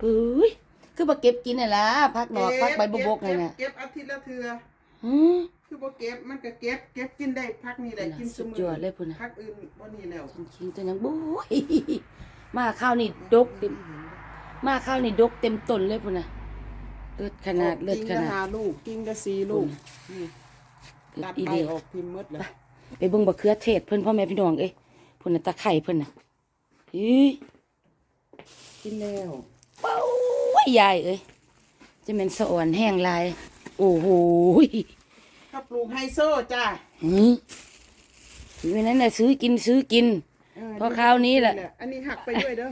ปุ้ยคือบ่เก็บกินน่ะล่ะพักหนอกพักใบบุบกนี่น่ะเก็บอาทิตย์ละเทื่อหือคือบ่เก็บมันก็เก็บเก็บกินได้พักนี้แหละกินสุดมื้ยอดเลยพุ่นน่ะพักอื่นบ่นี่แล้วคิงตัวหยังบุ้ยมาข้าวนี่ดกเต็มมาข้าวนี่ดกเต็มต้นเลยพุ่นน่ะเลือดขนาดเลือดขกิ่งนาละดห้าลูกกิ่งละสี่ลูกนี่เลือตัดดอีไปดีออกทิมหมดแล้วไปเบิ่งบักเขือเทศเพิ่นพ่อแม่พี่น้องเอ้ยพุ่นน่ะตะไคร้เพิ่นน่ะอี กินแล้วเป้ายยายเอ้ยจะแม่นสะอ่อนแห้งหลาย โอ้โหยถ้าปลูกไฮโซจ้าหือทีวันนั้นน่ะซื้อกินซื้อกิน เพราะคราวนี้แหละ อันนี้หักไปด้วยเด้อ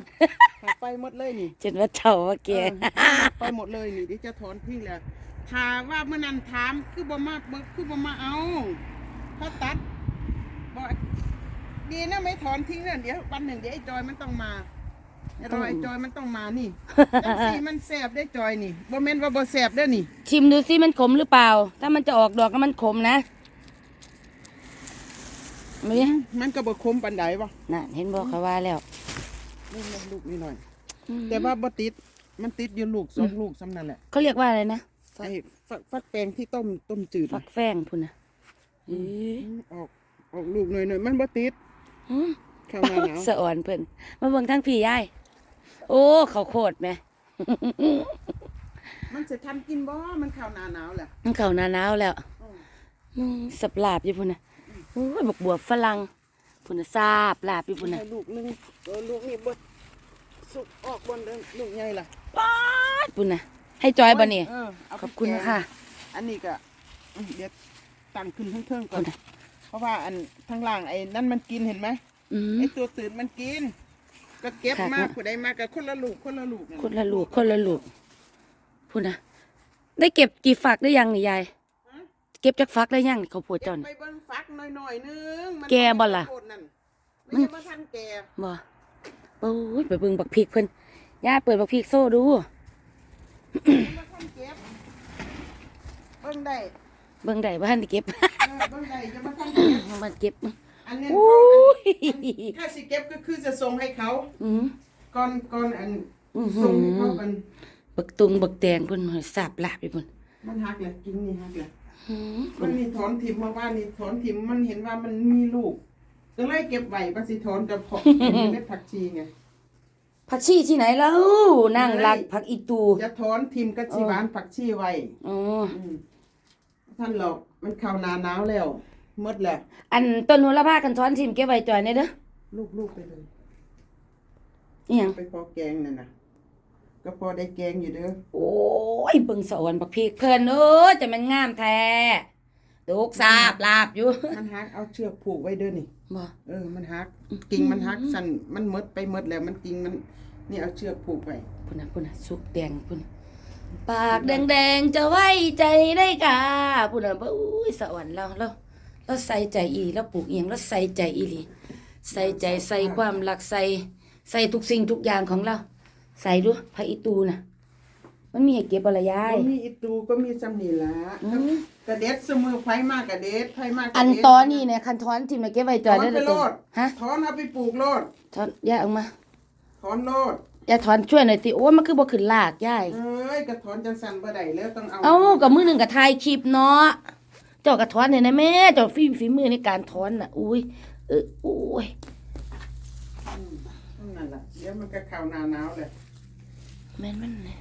หักไปหมดเลยนี่จนว่าเฒ่าว่าแกเออไปหมดเลยนี่เดิจะถอนทิ้งแล้วถามว่าเมื่อนั้นถามคือบ่มาบ่คือบ่มาเอาถ้าตัดบ่ดีนะไม่ถอนทิ้งเนี่ยเดี๋ยววันหนึ่งเดี๋ยวไอ้จอยมันต้องมาไอ้รอยไอ้จอยมันต้องมานี่จังสีมันแสบได้จอยนี่บ่แม่นว่าบ่แสบเด้อนี่ ชิมดูสิมันขมหรือเปล่า ถ้ามันจะออกดอกก็มันขมนะมีมันก็บ่คมปานใดวะน่ะเห็นบอกเขาว่าแล้วนี่นะลูกนี่หน่อย แต่ว่าบ่ติด มันติดอยู่ลูกสองลูกซ้ำนั่นแหละเขาเรียกว่าอะไรนะไอ้ฟักฟักแปลงที่ต้มต้มจืดฟักแฟงพุ่นนะเอ้ยออกออกลูกหน่อยหน่อยมันบ่ติดหืม เข้ามาหนาว สะอ่อนเพิ่นมาเบิ่งทั้งพี่ยาย โอ้เขาวโคตรแหม มันจะทันกินบ่ มันเข้าหน้าหนาวแหละมันเข้าหน้าหนาวแล้วอืมอืมสับลาบอยู่พุ่นน่ะโอ้ยบักบวบฝรั่งพุ่นน่ะซาบลาบอยู่พุ่นน่ะให้ลูกหนึงเออลูกนี่บ่สุกออกบนเด้อลูกใหญ่ล่ะป๊าดพุ่นน่ะให้จอยบ่นี่เออเอาไปขอบคุณแกงค่ะ อันนี้ก็อืมเดี๋ยวตั้งขึ้นเทิงๆก่อพุ่นนน่ะ เพราะว่าอันข้างล่างไอ้นั่นมันกินเห็นไหมอืมไอ้ตัวตื่นมันกิน ก็เก็บค่ะมาผู้ใดมาก็คนละลูกคนละลูกคนละลูกคนละลูกพุ่นน่ะได้เก็บกี่ฝักได้ยังนี่ยายฮะเก็บจักฝักได้ยังเขาวโพดเก็เจ้าบนี่ไปเบิ่งฟักหน่อยๆนึงมันแก่บ่ล่ะ โคตรนั่นไม่ใช่มาทันแก่บ่โอ้ยไปเบิ่งบักพริกเพิ่นย่าเปิดบักพริกโซ่ดูมาทันเก็บเบิ่งได้เบิ่งได้บ่ทันได้เก็บ เออเบิ่งได้จะมาทันเก็บ มันเก็บ อันนี้โอ้ยถ้าสิเก็บก็คือจะส่งให้เขาอืมก่อนก่อนอันอื้อหือส่งให้เขากันบักตุงบักแตงเพิ่นสาบลาบไปพุ่นมันหักเลยกินนี่หักเลยอืมมันมีถอนถิ่มมาว่านี่ถอนถิ่มมันเห็นว่ามันมีลูกก็เลยเก็บไว้ว่าสิถอนกับของเม็ดผักชีไง ผักชีที่ไหนแล้วนั่งรักผักอีตูจะถอนถิ่มกับชีหวานผักชีไว้อ๋ออืมท่านหรอกมันเข้าหนาหนาวแล้ว หมดแล้วอันต้นโหระพากันซ้อนทิมเก็บไว้จ่อยในเด้อลูกๆไปเลยอีหยังไปพอแกงนั่นน่ะ ก็พอได้แกงอยู่เด้อโอ้ยเบิ่งสะออนบักพริกเพิ่นเอ้ยจะมันงามแท้ลูกสาบลาบอยู่มันหักเอาเชือกผูกไว้เด้อนี่บ่เออมันหักกิ่งมันหักสั่นมันหมดไปหมดแล้วมันกิ่งมันนี่เอาเชือกผูกไว้พุ่นน่ะพุ่นน่ะสุกแดงพุ่นปากแดงๆจะไว้ใจได้กาพุ่นน่ะบ่อุ้ยสะอ่อนเราเรา เราใส่ใจอีเราปลูกอีหยังเราใส่ใจอีหลีใส่ใจใส่ความรักใส่ใส่ทุกสิ่งทุกอย่างของเรา ใส่ดูผักอีตูน่ะ มันมีให้เก็บบ่ละยาย ก็มีอีตูก็มีจำนี่ละอืม กระเด็ดเสมอไฟมากกระเด็ดไฟมากกระเด็ดอันตอนนี้เนี่ยคันถอนทิมน่ะเก็บไว้ถจ่ออยนได้ไปเลยโลดฮะถอนเอาไปปลูกโลดถอนยายออกมาถอนโลดยายถอนช่วยหน่อยสิโอ้ยมันคือบ่ขึ้นลากยายเอ้ยกระถอนจังสันบ่ได้แล้วต้องเอาเอ้ากับมือหนึ่งกับถ่ายคลิปเนาะ เจ้าก็ถอนเนี่ยนะแม่เจ้าฝีฝีมือในการถอนน่ะ อุ้ยเอออุ้ยอืมนั่นล่ะเดี๋ยวมันก็เข้าหน้าหนาวเลยแม่นมันเนี่ย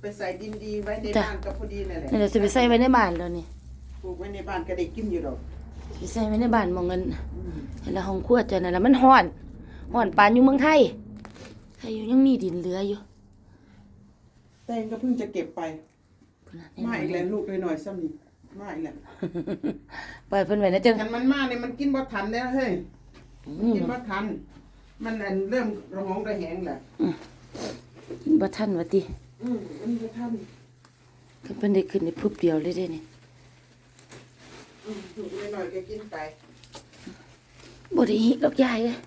ไปใส่ดินดีไว้ในจ้ะบ้านก็พอดีนั่นแหละนี่เดี๋ยวสิไปใส่ไว้ในบ้านแล้วนี่ปลูกไว้ในบ้านก็ได้กินอยู่ดอกสิใส่ไว้ในบ้านหมองเงินอืมเห็นแล้วห้องครัวเจ้านั่นล่ะมันฮ้อนฮ้อนปานอยู่เมืองไทยไทยอยู่ยังมีดินเหลืออยู่แตงก็เพิ่งจะเก็บไปพุ่นน่ะมาอีกแล้วลูกหน่อยๆซ้ำนี่ มาอีกแล้วปล่อยเพิ่นไว้นะเจ้าคันมันมาเนี่ยมันกินบ่ทันแล้วเฮ้ยอืมกินบ่ทัน มันอันเริ่มระหองระแหงแหละบ่ทันว่าติอืมมันบ่ทันเพิ่นได้ขึ้นได้พึบเดียวเลยเด้นี่อืมลูกหน่อยๆก็กินไปบ่ได้หิดอกยายเอ้ย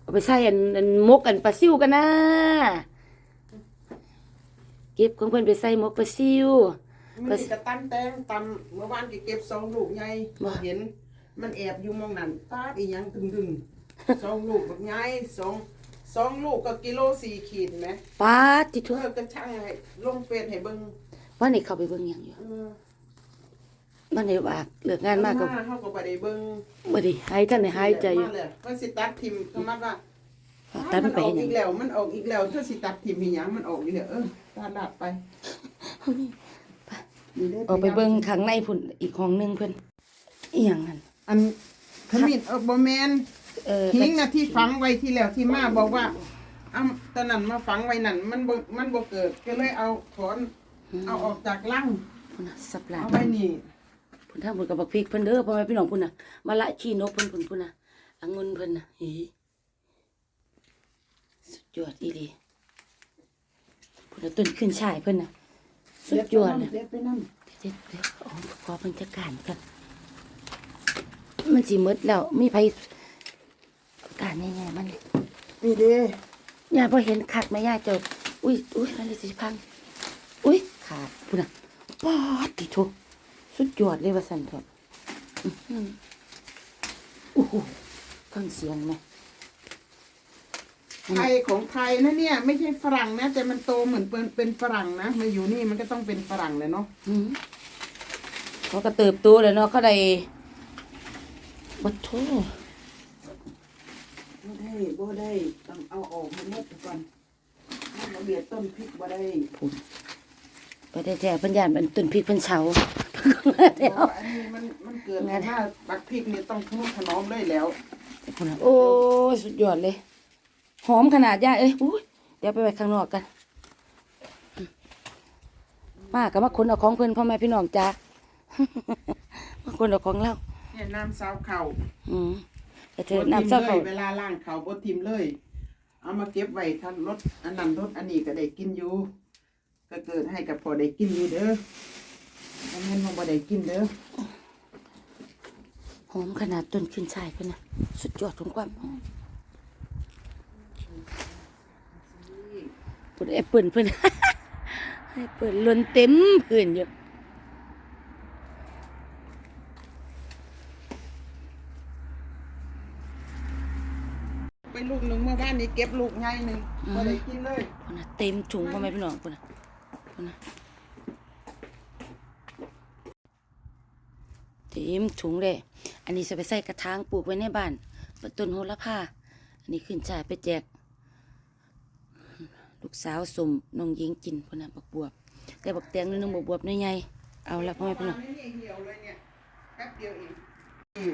เอาไปใส่อันอันมกอันปลาซิวกันนะ เก็บของเพิ่นไปใส่หมกปลาซิว มันสิกระตั้นแตงตำเมื่อวานก็เก็บสองลูกใหญ่ว่าเห็น มันแอบอยู่หมองนั้นตาดอีหยังดึงๆสองลูกบักใหญ่สองสองลูกก็กิโลสี่ขีดไหมป้าดที่เธทั่วอก็ช่างให้ลงเฟซให้เบิ่งว่านี่เขาไปเบิ่งหยังอยู่เออมันได้ว่าเลิกงานมากก็เฮาก็บ่ได้เบิ่ง บ่ได้หายท่านได้หายใจอยู่ มาเลยว่าสิตัดทิมก็มาว่า ตัดมันไปออกหยัอีงกแล้วมันออกอีกแล้วเธอสิตัดทิมอีหยังมันออกอีกแล้วเออตาลาดไปนี่ด้ออกไปเบิ่งข้างในพุ่นอีกห้องหนึงเพิ่นอีหยังนั่นอันขมิ้นเออบ่แม่นเออทิ้งนะที่ฝังไว้ที่แล้วที่มาบอกว่าเอาตอนนั้นมาฝังไว้นั่นมันบ่มันบ่เกิดก็เลยเอาถอนเอาออกจากรังพุ่นน่ะสับหลาเอานไว้นี่พุ่นทางพุ่นกับบักพริกเพิ่นเด้อพ่อแม่พี่น้องพุ่นน่ะมะละขี้นกเพิ่นพุ่นพุ่นน่ะองุ่นเพิ่นน่ะหี สุดยอดอีหลีพุ่นน่ะต้นขึ้นช่ายเพิ่นน่ะ สุดยอดน่ะ เด็ดไปนำเดี๋ยวเดี๋ยวเอาขอเพิ่นจัดการกัน มันสิหมดแล้ว มีไผการง่ายๆมันนี่เด้ยายพอเห็นขาดไหมยายเจออุ้ยอุ้ยมันเลยสิพัง อุ้ยขาดพุ่นอะปอดติทุกสุดยอดเลยว่าสันเถอะอื้อหือโอ้โหฟังเสียงไหม ไทยของไทยนะเนี่ย ไม่ใช่ฝรั่งนะ แต่มันโตเหมือนเป็นเป็นฝรั่งนะมาอยู่นี่มันก็ต้องเป็นฝรั่งเลยเนาะหืมเขาก็เติบโตแล้วเนาะเขาได้บัดโทบ่ได้บ่ได้ต้องเอาออกให้หมดก่อนให้ละเอียดต้นพริกบ่ได้พุ่นไปได้แท้เพิ่นยานเป็นต้นพริกเพิ่นเฉาเพราะว่าอันนี้มันมันเกิดมาบักพริกนี่ต้องทนุถนอมเลยแล้วพุ่นน่ะโอ้ยสุดยอดเลย หอมขนาดยายเอ้ยอุ้ยเดี๋ยวไปไว้ข้างนอกกัน มากับมาคนเอาของเพิ่นพ่อแม่พี่น้องจ้ามาคนเอาของเราเนี่ยน้ำซาวเข่าอืมแต่เธบ่อทิ่มน้ำเศร้าเลเขายเวลาล้างเขาบ่ทิมเลย เอามาเก็บไว้ท่านรถอันนั้นรถอันนี้ก็ได้กินอยู่ก็เกิดให้กับพอได้กินอยู่เด้อบ่แม่นว่าบ่ได้กินเด้อหอมขนาดต้นขึ้นชายเพิ่นนะสุดยอดของความหอม ปุ่นแอปเปิลเพิ่นแอปเปิลล้นเต็มพื้นอยู่ไปลูกหนึงเมื่อวานนี้เก็บลูกใหญ่หนึงบ่ได้กินเลยพุ่นนะเต็มถุงพ่อแม่พี่น้องพุ่นนะพุ่นนะเต็มถุงเลยอันนี้จะไปใส่กระถางปลูกไว้ในบ้านเป็นต้นโหระพาอันนี้ขึ้นชายไปแจกลู กสาวสมน้องยิงกินพุ่นนะบักบวบ แต่บักแตงนี่นึงบักบวบนี่ใหญ่เอาละพ่อแม่พี่น้องนี่เหี่ยวเลยเนี่ยแป๊บเดียวเอง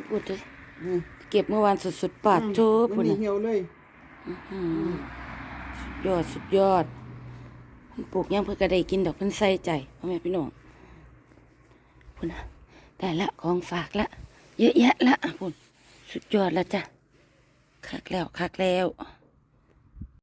พูดเลยนี่เก็บเมื่อวานสดๆปาดโชว์มัพุ่นนนี่นะเหี่ยวเลยอื้อหือสุดยอดสุดยอดเพิ่นปลูกหยังเพื่อก็ได้กินดอกเพิ่นใส่ใจพ่อแม่พี่น้องพุ่นนะได้ละของฝากละเยอะแยะละพุ่นสุดยอดแล้วจ้ะคักแล้วคักแล้ว